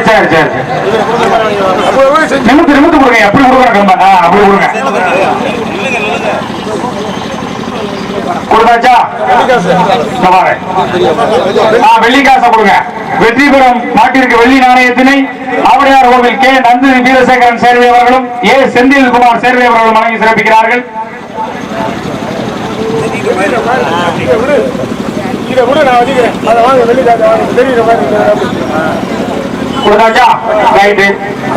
சரி சரி சரி. நிமித்து நிமித்து கொடுங்க எப்படி கொடுக்குற கம்ப. அப்படி கொடுங்க. கொடுத்தாச்சா? இந்த ஆ, வெள்ளி கொடுங்க. வெற்றிபுரம் நாட்டிற்கு வெள்ளி நாணயத்தினை ஆவடையார் கோவில் கே. நந்து வீரசேகரன் சேர்வை அவர்களும் ஏ. செந்தில்குமார் சேர்வை அவர்களும் வழங்கி சிறப்பிக்கிறார்கள். இதை கூட நான் வச்சுக்கிறேன். அதை வாங்க வெளிக்காக தெரியுற மாதிரி கொடுத்தாச்சா ரைட்டு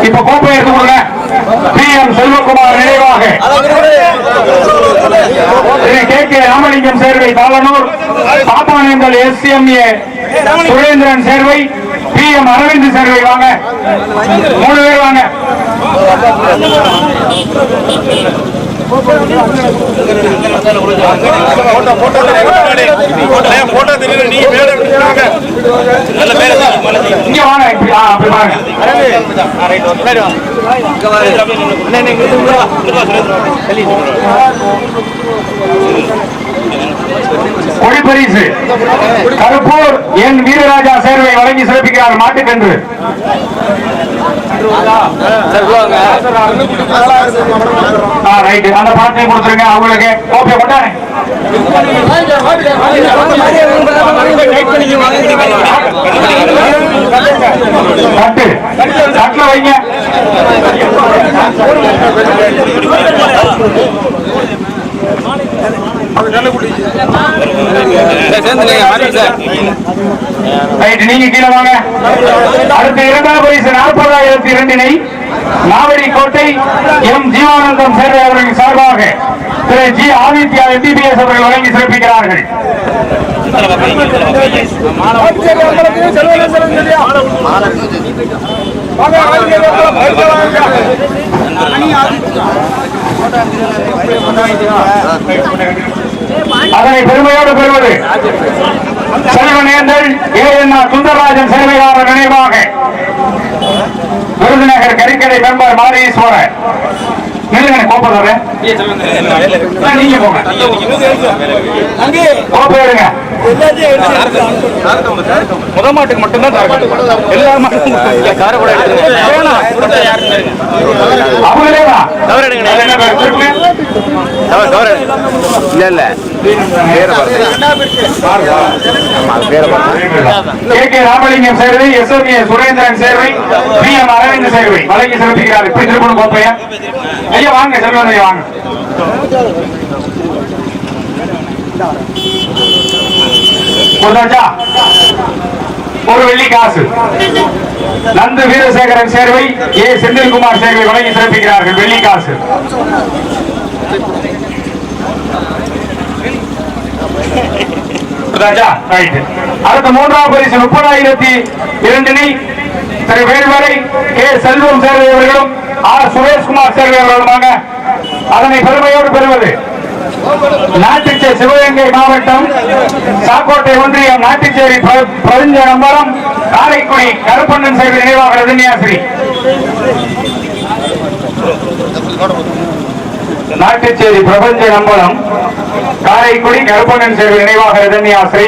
இப்ப கோப்பை எடுத்து கொடுங்க பி எம் செல்வகுமார் நினைவாக. Thiru K K Ramalingam Servai Thalanur Pappanendal A Surendran Servai P M Aravind Servai வாங்க. மூணு பேர் வாங்க. போட்டோ தெரியல நீ மேல நல்ல மேல இங்க வாங்க இப்படி அப்படி வாங்க கொடிப்பரிசு கருப்பூர் என் வீரராஜா சேர்வை வழங்கி சிறப்பிக்கிறார் மாட்டுக்கன்று. ஆ அந்த பணத்தையும் கொடுத்துருங்க அவங்களுக்கு. கோப்பை கொண்டானே தட்டு. தட்டுல வைங்க. நீங்க கீழே வாங்க. அடுத்து இரண்டாம் பரிசு நாற்பதாயிரத்தி இரண்டினை நாவடி கோட்டை எம். ஜீவானந்தம் சேர்வை அவர்களின் சார்பாக திரு. ஜி. ஆதித்யா எம்பிபிஎஸ் அவர்கள் வழங்கி சிறப்பிக்கிறார்கள். அதனை பெருமையோடு பெறுவது. செல்வநேந்தல் ஏ என் ஆர் சுந்தரராஜன் சேவையாளர் நினைவாக. விருதுநகர் கறிக்கடை மெம்பர் மாரீஸ்வரர் நில்லுங்க கோப்பதர் நீங்க போங்க. கோப்பை எடுங்க முத மாட்டுக்கு மட்டும்தான் எல்லா மாட்டுக்கும் அவங்களே தான் தவறு எடுங்க. அது என்ன பேர்? திருப்பி? இல்ல இல்ல. Ramalingam Servai S M A Surendran Servai P M Aravind Servai. வழங்கி சிறப்பிக்கிறார் இப்படி திருப்பணும் கோப்பையா. ஐயா வாங்க செல்வன் ஐயா வாங்க ஒரு வெள்ளி காசு. நந்து வீரசேகரன் சேர்வை ஏ செந்தில்குமார் சேர்வை வழங்கி சிறப்பிக்கிறார்கள். வெள்ளி காசு. அடுத்த மூன்றாம் பரிசு முப்பதாயிரத்தி இரண்டினை திரு வேல்வரை கே செல்வம் சேர்வை அவர்களும் ஆர் சுரேஷ்குமார் சேர்வை அவர்களுமாக அதனை பெருமையோடு பெறுவது. நாட்டுச்சே சிவகங்கை மாவட்டம் சாக்கோட்டை ஒன்றியம் நாட்டுச்சேரி பிர- பிரபஞ்ச நம்பரம் காரைக்குடி கருப்பண்ணன் சேர்வை நினைவாக ரஜினியாசிரி நாட்டுச்சேரி பிரபஞ்ச நம்பலம் காரைக்குடி கருப்பண்ணன் சேவை நினைவாக ரஜினியாசிரி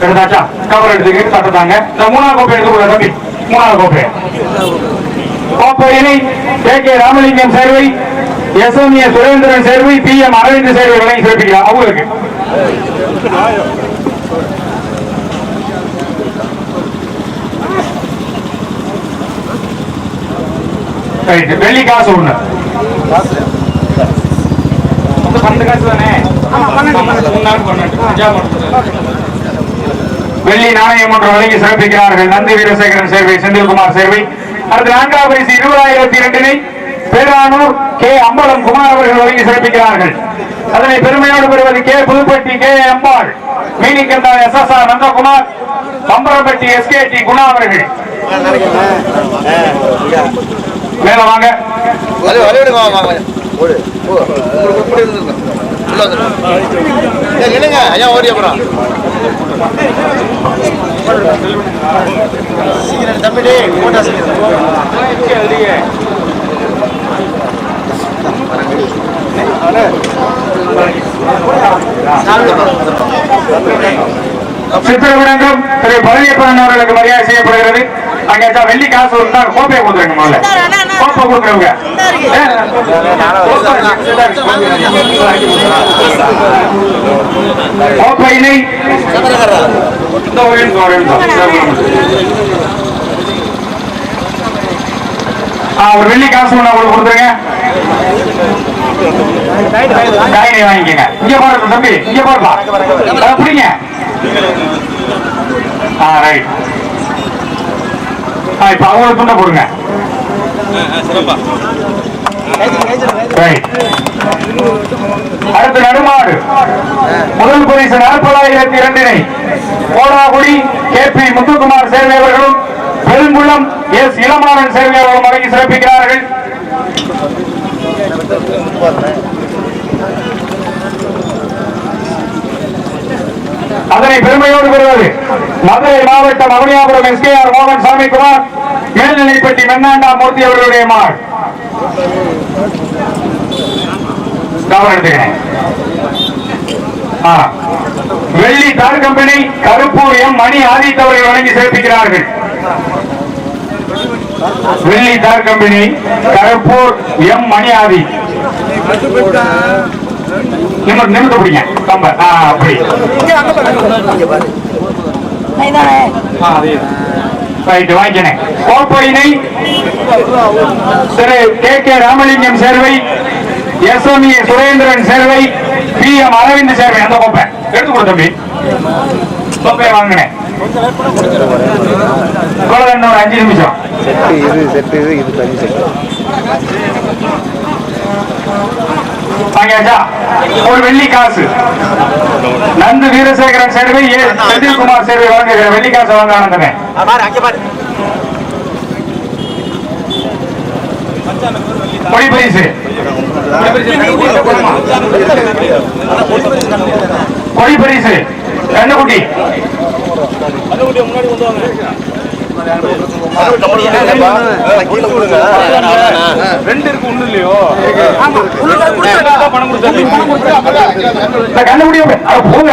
எடுத்தாச்சா? கவர் எடுத்துக்கிட்டு தட்டுதாங்க இந்த மூணாவது கோப்பை எடுத்துக்கூட தம்பி. மூணாவது கோப்பை. கோப்பையினை K. K. Ramalingam Servai S. M. A. Surendran Servai P. M. Aravind Servai வழங்கி சிறப்பிக்கலாம் அவங்களுக்கு. ரைட் வெள்ளி காசு ஒண்ணு. பன்னெண்டு காசு தானே? வெள்ளி நாணயம் ஒன்று வழங்கி சிறப்பிக்கிறார்கள் நந்தி வீரசேகரன் சேர்வை செந்தில்குமார் சேர்வை. அடுத்து நான்காம் பரிசு இருபதாயிரத்தி இரண்டினை பேரானூர் கே. அம்பலம் குமார் அவர்கள் வழங்கி சிறப்பிக்கிறார்கள் அதனை பெருமையோடு பெறுவது K. Puduppatti K. Ambal. Meenikkandal S. S. R. Nandakumar. Pambarappatti S. K. D. Guna அவர்கள். மேல வாங்க. என்னங்க ஐயா ஓடி அப்புறம். சீக்கிரம் தம்பிடி போட்டா சீக்கிரம். சித்திரவிடங்கும் திரு பழனியப்பன் அவர்களுக்கு மரியாதை செய்யப்படுகிறது. அங்க வெள்ளி காசு இருந்தா கோப்பையை கொடுத்துருங்க முதல்ல. கோப்பை கொடுக்குறவங்க கோப்பையினை ஒரு வெள்ளி காசு ஒண்ணு அவங்களுக்கு கொடுத்துருங்க. காயினை வாங்கிக்கங்க. இங்க பாருங்க தம்பி இங்க பாருப்பா பிடிங்க. ஆ ரைட் இப்ப அவங்களுக்கு துண்டை போடுங்க அடுத்து நடுமாடு. முதல் பரிசு நாற்பதாயிரத்தி இரண்டினை கோடாகுடி கே பி முத்துக்குமார் சேர்வை அவர்களும் பெருங்குளம் எஸ் இளமாறன் சேர்வை அவர்களும் வழங்கி சிறப்பிக்கிறார்கள். அதனை பெருமையோடு பெறுவது மதுரை மாவட்டம் அவனியாபுரம் எஸ் கே ஆர் மோகன் சாமிக்குமார் மேல்நிலைப்பட்டி மென்னாண்டா மூர்த்தி அவர்களுடைய மாள் வெள்ளி தார் கம்பெனி கருப்பூர் எம் மணி ஆதித் அவர்கள் வழங்கி சிறப்பிக்கிறார்கள். வெள்ளி தார் கம்பெனி கருப்பூர் எம் மணி ஆதி நிமிடம் நிமிடம் பிடிங்க. கம்ப ஆ அப்படி. ரைட் வாங்கினேன் கோப்பையினை Thiru K K Ramalingam Servai S M A Surendran Servai P M Aravind Servai. அந்த கோப்பை. எடுத்து கொடு தம்பி. கோப்பையை வாங்கினேன் இவ்வளவு இன்னும் அஞ்சு நிமிஷம். செட்டு இது செட்டு இது இது தனி செட்டு. வாங்கியாச்சா ஒரு வெள்ளி காசு. நந்து வீரசேகரன் சேர்வை ஏ செந்தில்குமார் சேர்வை வாங்குகிற வெள்ளி காசு வாங்க ஆனந்தமே. கொடி பரிசு கொடி பரிசு கண்ணுக்குட்டி. ரெண்டு இருக்கு ஒண்ணு இல்லையோ போங்க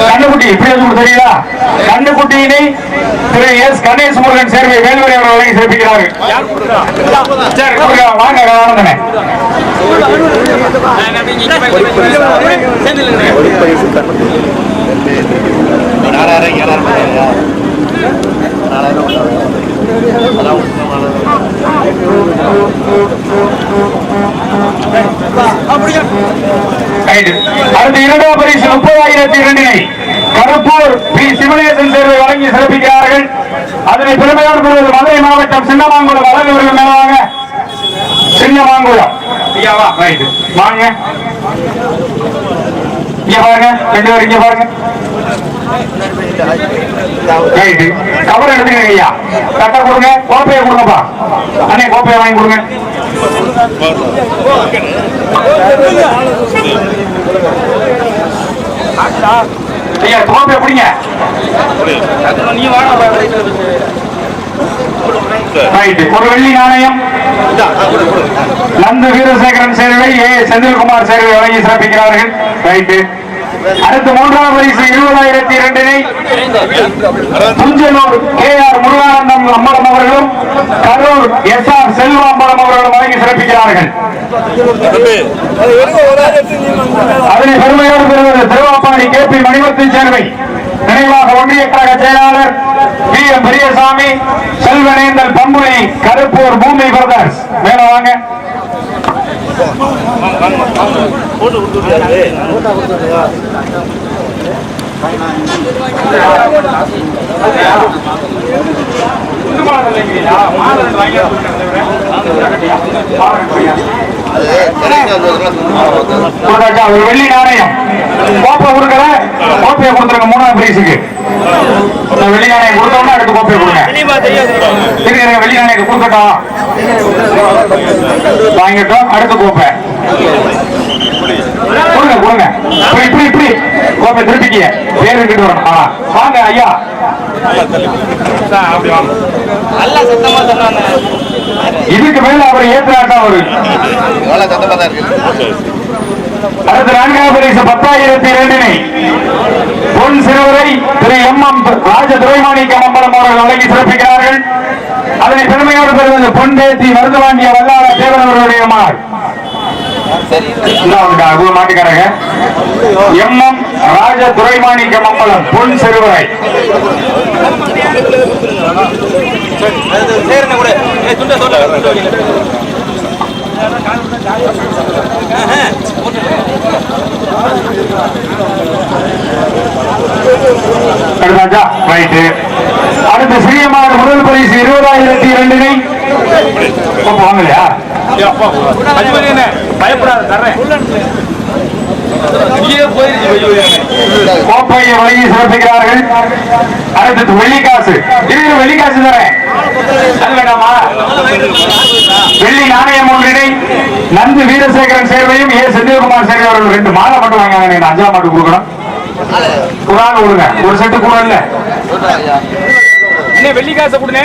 கண்ணுக்குட்டி இப்படி எதுவும் தெரியுதா கண்ணுக்குட்டியினை திரு எஸ் கணேஷ் முருகன் சேர்வை வேல்வரை அவர்கள் வழங்கி சிறப்பிக்கிறார்கள். வாங்க ஆனந்தனே கண்ணு ரைட்டு. அடுத்து இரண்டாம் பரிசு முப்பதாயிரத்தி இரண்டினை கருப்பூர் பி. சிவநேசன் சேர்வை வழங்கி சிறப்பிக்கிறார்கள். அதனை பெருமையோடு கூறுவது மதுரை மாவட்டம் சின்னமாங்குளம் வழங்குவர்கள் மேலாக சின்னமாங்குளம். ஐயாவா வாங்க. இங்க பாருங்க. ரெண்டு பேரும் இங்க பாருங்க. கவர் எடுத்துக்கங்க ஐயா. கட்ட கொடுங்க. கோப்பையை கொடுங்கப்பா. அண்ணே கோப்பையை வாங்கி கொடுங்க. ஐயா கோப்பையை பிடிங்க ரைட்டு ஒரு வெள்ளி நாணயம். நந்த வீரசேகரன் சேர்வை ஏ செந்தில்குமார் சேர்வை வழங்கி சிறப்பிக்கிறார்கள். ரைட்டு. அடுத்து மூன்றாம் வயசு இருபதாயிரத்தி இரண்டினை புஞ்சலூர் கே ஆர் முருகானந்தம் அம்பலம் அவர்களும் கரூர் எஸ் ஆர் செல்வ அம்பலம் அவர்களும் வழங்கி சிறப்பிக்கிறார்கள். அதனை பெருமையோடு பெறுவது திருவாப்பாடி கே பி மணிவத்தின் சேர்வை. நினைவாக ஒன்றிய கழக செயலாளர் P M Periyasamy Selvanendal Pampuli Karuppur Bhoomi brothers. மேல வாங்க. மாலை கொடுத்தாச்சா ஒரு வெள்ளி நாணயம். கோப்பை கொடுக்கல கோப்பையை கொடுத்துருங்க மூணாவது பிரைஸுக்கு இந்த வெள்ளி நாணயம் கொடுத்தோம்னா அடுத்து கோப்பையை கொடுங்க. இருங்க இருங்க, வெள்ளி நாணயத்தை கொடுக்கட்டும் வாங்கிட்டோம் அடுத்த கோப்பை. கொடுங்க கொடுங்க. இப்படி இப்படி இப்படி. கோப்பை திருப்பிக்கிய பேர் விட்டுட்டு வரணும். ஆ வாங்க ஐயா. நல்லா சத்தமா சொன்னாங்க. இதுக்கு மேல அவர் ஏற்றாட்டம் அவரு? அடுத்த நான்காவது பரிசு பத்தாயிரத்தி இரண்டினை பொன் சிறுவரை திரு எம் எம் ராஜ துரைமாணிக்கம் அம்பலம் அவர்கள் வழங்கி சிறப்பிக்கிறார்கள். அதனை பெருமையோடு பெறுவது பொன் பேத்தி மருதுவாண்டிய வல்லார தேவன் அவர்களுடைய மகள் மாட்டுக்காரங்க. எம் எம் ராஜ துரைமாணிக்கம் அம்பலம் பொன் சிறுவரை. சேர்ந்த கூட ஏ துண்ட சொல்ல அடுத்த சிறியமான முதல் பரிசு இருபதாயிரத்தி இரண்டினை. வாங்கலையா? பயப்படாத தர்றேன். கோப்பையை வழங்கி சிறப்பிக்கிறார்கள். அடுத்தது வெள்ளிக்காசு. இருக்கிற வெள்ளிக்காசு தரேன் அது வேண்டாமா? வெள்ளி நாணயம் ஒன்றினை நந்து வீரசேகரன் சேர்வையும் ஏ செந்தில்குமார் சேர்வை அவர்கள் ரெண்டு மாலை மட்டும் வாங்க நீங்க அஞ்சாம் மாட்டு கொடுக்கணும். குரான் கொடுங்க. ஒரு செட்டு கூட இல்ல. என்ன வெள்ளி காசை கொடுனே?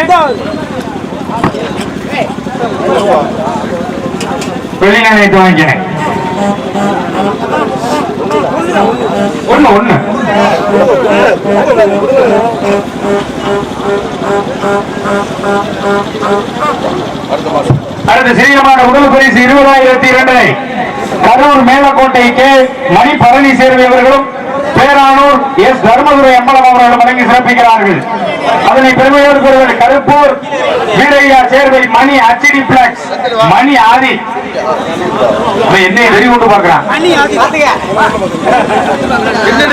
வெள்ளி நாணயத்தை வாங்கிக்கிறேன். ஒண்ணு ஒண்ணு அடுத்த சீரியமான முதல் பரிசு இருபதாயிரத்தி இரண்டரை கரூர் மேலக்கோட்டை கே மணி பழனி சேர்வை அவர்களும் பேரானூர் எஸ் தர்மதுரை அம்பலம் அவர்களும் வழங்கி சிறப்பிக்கிறார்கள். அதனை பெருமையோடு பெறுவது கருப்பூர் வீரையா சேர்வை மணி அச்சிடி பிளக்ஸ். மணி ஆதி. என்னைய வெறி கொண்டு என்ன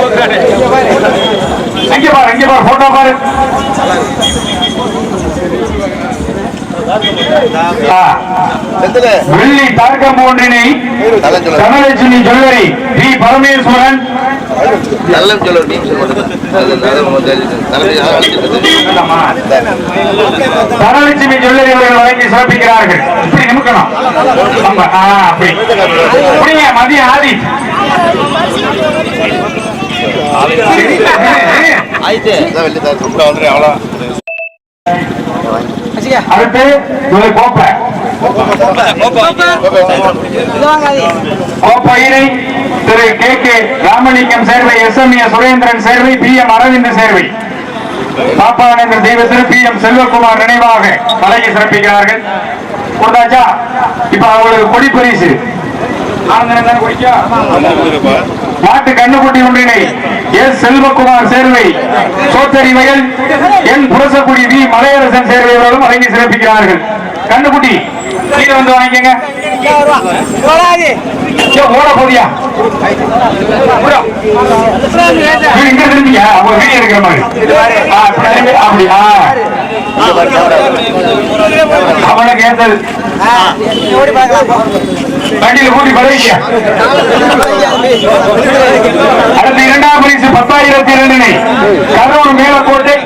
போக்குறானே. அங்கே பாரு அங்கே பாரு போட்டோ பாரு. வெள்ளி தர்க்கம் ஒன்றினை தனலட்சுமி ஜுவல்லரி பி பரமேஸ்வரன் ஆமா. தனலட்சுமி ஜுவல்லரி அவர்கள் வழங்கி சிறப்பிக்கிறார்கள் இப்படி நிமிக்கணும் ஆமா, ஆ, அப்படி புரியுங்க மதிய ஆதி அடுத்து ஒரு கோப்பை. கோப்பையினை திரு K K Ramalingam Servai S M A Surendran Servai P M Aravind Servai. பாப்பானந்த தெய்வத்திரு பி எம் செல்வகுமார் நினைவாக வழங்கி சிறப்பிக்கிறார்கள். கொடுத்தாச்சா இப்ப அவங்களுக்கு கொடி பரிசு. ஆனந்தன் குடிக்கா? மாட்டு கண்ணுக்குட்டி ஒன்றினை எஸ் செல்வகுமார் சேர்வை சோத்தரி வயல் என் புரசக்குடி வி மலையரசன் சேர்வை அவர்களும் வழங்கி சிறப்பிக்கிறார்கள். கண்ணுக்குட்டி கீழே வந்து வாங்கிக்கங்க. ஓட போதியா இங்க இருந்தீங்க அவங்க வீடியோ எடுக்கிற மாதிரி ஆ, அப்படி திரும்பி, அப்படி கூட்டி பழகிக்க அடுத்த இரண்டாம் பரிசு பத்தாயிரத்தி இரண்டினை கரூர் மேலக்கோட்டை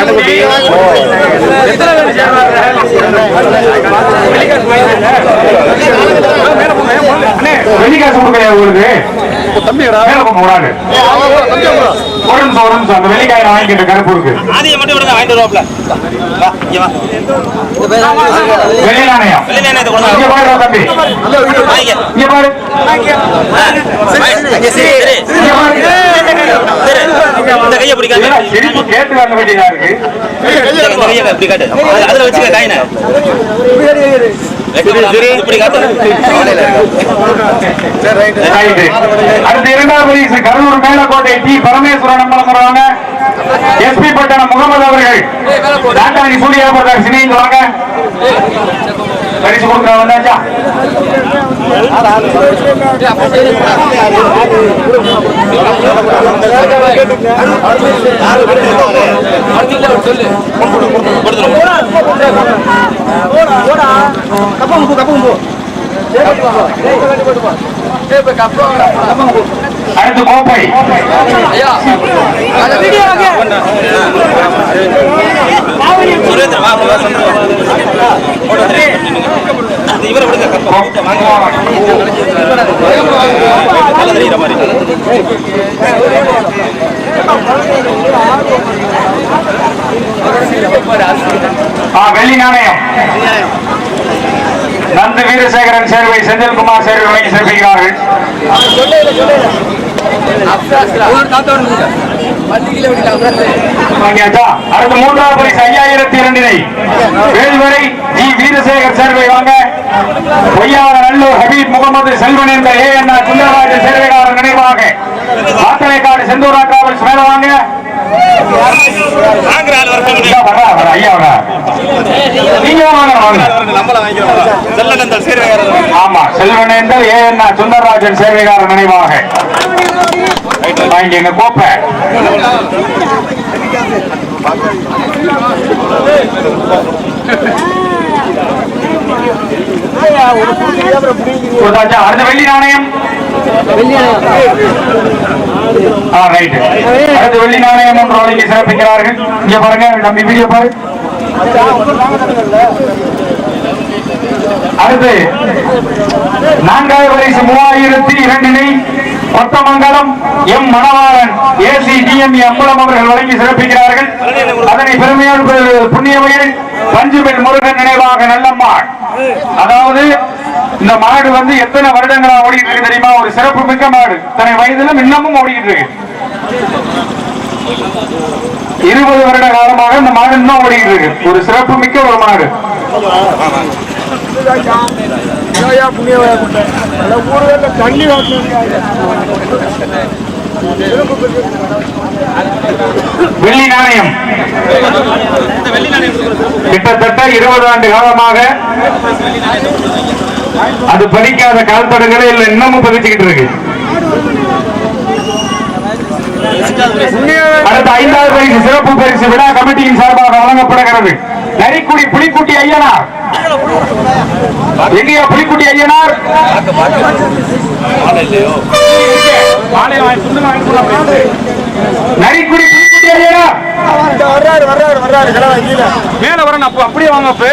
கண்ணுக்குட்டி எத்தனை பேர் சேர்வாங்க கொடுக்கலையா உங்களுக்கு மேல போங்க ஆளு ஒரு நிமிஷம் ஒரு நிமிஷம் அந்த வெள்ளிக்காயை வாங்கிக்கிட்ட கருப்பூருக்கு ஆதியை மட்டும் விடுங்க வாங்கிட்டு வருவாப்ல வா இங்க பாரு தம்பி இங்க பாரு இந்த கையை பிடிக்காத சிரிப்பு கேட்டு வாங்க வேண்டியதா இருக்கு அதுல- வச்சுக்க காயின. அடுத்த இரண்டாவது பரிசு கரூர் மேலக்கோட்டை டி பரமேஸ்வரன் அம்பலம் வருவாங்க எஸ்பி பட்டணம் முகமது அவர்கள். சூர்யா பிரகாஷ் இணைந்து வாங்க. பரிசு கொடுக்க வந்தாச்சா அடுத்து கோப்பை சுரேந்திரன் நல்லா தெரியுற மாதிரி ஆ, வெள்ளி நாணயம். நந்து வீரசேகரன் சேர்வை செந்தில்குமார் சேர்வை வழங்கி சிறப்பிக்கிறார்கள்? அடுத்து மூன்றாவது பரிசு ஐயாயிரத்தி இரண்டினை. வேல்வரை ஜி வீரசேகர் சேர்வை வாங்க. பொய்யாத நல்லூர் ஹபீப் முகமது செல்வன் என்ற ஏ என் சுந்தரராஜன் சேர்வையாளர் நினைவாக. மாத்தளைக்காடு செந்தூரா டிராவல்ஸ் மேல வாங்க. ஏ சுந்தரராஜன் சேவைகாரர் நினைவாக. வாங்கிங்க கோப்பை. அடுத்த வெள்ளி நாணயம். அடுத்த வெள்ளி நாணயம் ஒன்று சிறப்பிக்கிறார்கள். இங்க பாருங்க தம்பி வீடியோ பாரு. அடுத்து நான்காவது பரிசு மூவாயிரத்தி இரண்டினை Kothamangalam M Manavalan AC TME Ambalam அவர்கள் வழங்கி சிறப்பிக்கிறார்கள். அதனை பெருமையோடு புண்ணியவையில் பஞ்சுபெண் முருகன் நினைவாக நல்லம்மாள். அதாவது இந்த மாடு வந்து எத்தனை வருடங்களா ஓடிட்டு இருக்கு தெரியுமா? ஒரு சிறப்பு மிக்க மாடு. தனி வயதிலும் இன்னமும் ஓடிட்டு இருக்கு இருபது வருட காலமாக இந்த மாடு இன்னும் ஓடிட்டு இருக்கு ஒரு சிறப்பு மிக்க ஒரு மாடு. ஐயா தண்ணி குட்டை தண்ணி வெள்ளி நாணயம் கிட்டத்தட்ட இருபது ஆண்டு காலமாக அது படிக்காத கால்படுகளை இல்ல இன்னமும் பதிச்சுக்கிட்டு இருக்கு. அடுத்த ஐந்தாவது பரிசு சிறப்பு பரிசு விழா கமிட்டியின் சார்பாக வழங்கப்படுகிறது. நரிக்குடி புலிக்குட்டி ஐயனார். எங்கேயா புலிக்குட்டி ஐயனார். வர்றாரு வர்றாரு மேல வரணும் அப்போ அப்படியே வாங்க அப்போ.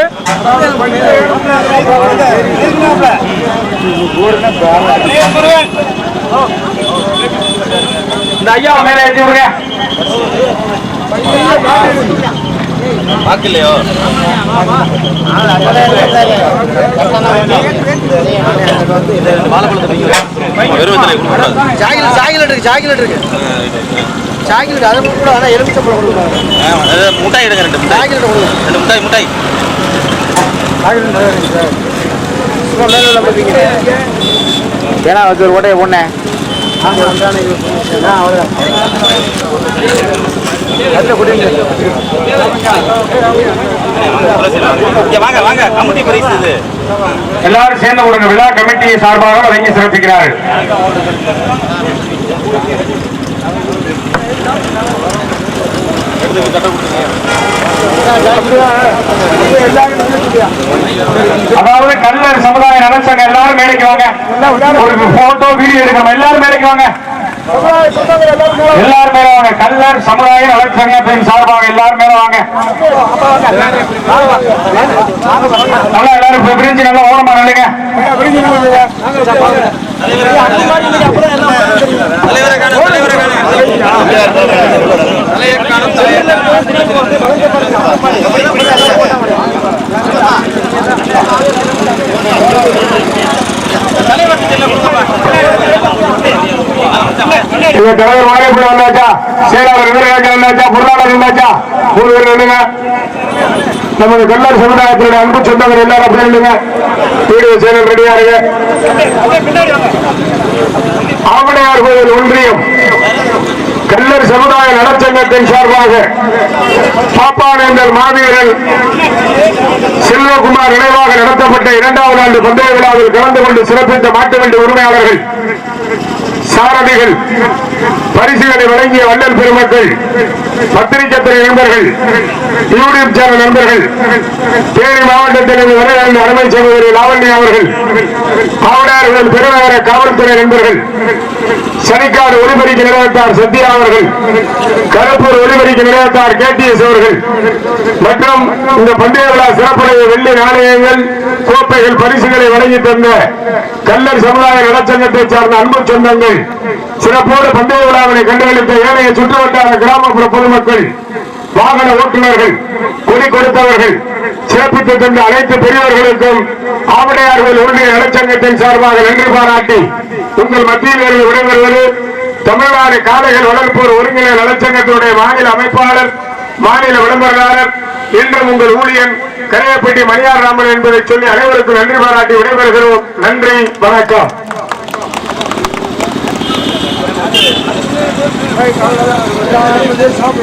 இந்த ஐயா மேல ஏற்றி விடுங்க. வெறுவத்தில் கொடுக்கூடாது சாகில் சாகிலட் இருக்கு? சாகிலட் இருக்கு அதை கூட ஆனால் எலுமிச்சம்பழம் கொடுக்குறாங்க முட்டாய் எடுங்க ரெண்டு சாகிலட் கொடுங்க ரெண்டு முட்டாய் முட்டாய் ஏன்னா ஒரு ஓட்டைய பொண்ணே இங்க வாங்க வாங்க. கமிட்டி பரிசு இது. எல்லாரும் சேர்ந்து விடுங்க விழா கமிட்டி சார்பாக வழங்கி சிறப்பிக்கிறார்கள். அதாவது கல்லர் சமுதாய நலசங்க எல்லாரும் மேடைக்கு வாங்க. ஒரு போட்டோ வீடியோ எடுக்கணும் எல்லாரும் மேடைக்கு வாங்க. எல்லாரும் மேல வாங்க. கல்லர் சமுதாய நலச்சங்கத்தின் சார்பாக எல்லாரும் மேல வாங்க. நல்லா எல்லாரும் இப்ப பிரிஞ்சு நல்லா ஓரமா நில்லுங்க. தலைவரை காணும் தலைவர் வாழைப்பட வந்தாச்சா? செயலாளர் வீரராஜன் வந்தாச்சா? பொருளாளர் வந்தாச்சா? மூணு பேர் நமது கல்லர் சமுதாயத்தினுடைய அன்பு சொந்தங்கள் எல்லாரும் அப்படி நில்லுங்க. வீடியோ சேனல் ரெடியா இருக்கு ஆவணையார் கோவில் ஒன்றியம். கல்லர் சமுதாய நலச்சங்கத்தின் சார்பாக பாப்பானேந்தல் மாவீரன் செல்வகுமார் நினைவாக நடத்தப்பட்ட இரண்டாவது ஆண்டு பந்தய விழாவில் கலந்து கொண்டு சிறப்பித்த மாட்டு வண்டி உரிமையாளர்கள். சாரதிகள். பரிசுகளை வழங்கிய வள்ளல் பெருமக்கள் பத்திரிகை நண்பர்கள் யூடியூப் சேனல் நண்பர்கள் தேனி மாவட்டத்தில் இருந்து அருமை சகோதரி லாவண்யா அவர்கள் ஆவணர்கள் பெருநகர காவல்துறை நண்பர்கள் சனிக்காடு ஒலிபரிக்கு நிலையத்தார் சத்யா அவர்கள் கருப்பூர் ஒலிபரிக்கு நிலையத்தார் கேடிஎஸ் அவர்கள் மற்றும் இந்த பண்டிகை விழா சிறப்புடைய வெள்ளி நாணயங்கள் கோப்பைகள் பரிசுகளை வழங்கி தந்த கல்லர் சமுதாய நலச்சங்கத்தை சார்ந்த அன்பு சொந்தங்கள் சிறப்போடு பந்தய விழாவினை கண்டுகளித்த ஏனைய சுற்றுவட்டார கிராமப்புற பொதுமக்கள் வாகன ஓட்டுநர்கள் கொடி கொடுத்தவர்கள் சிறப்பித்து தந்த அனைத்து பெரியவர்களுக்கும் ஆவடையார்கள் ஒன்றிய நலச்சங்கத்தின் சார்பாக நன்றி பாராட்டி உங்கள் மத்தியில் இருந்து விடைபெறுவது தமிழ்நாடு காளைகள் வளர்ப்போர் ஒருங்கிணை நலச்சங்கத்தினுடைய மாநில அமைப்பாளர் மாநில விளம்பரதாரர் இன்றும் உங்கள் ஊழியன் கரையப்பட்டி மணியார் ராமன் என்பதை சொல்லி அனைவருக்கும் நன்றி பாராட்டி விடைபெறுகிறோம். நன்றி வணக்கம். সব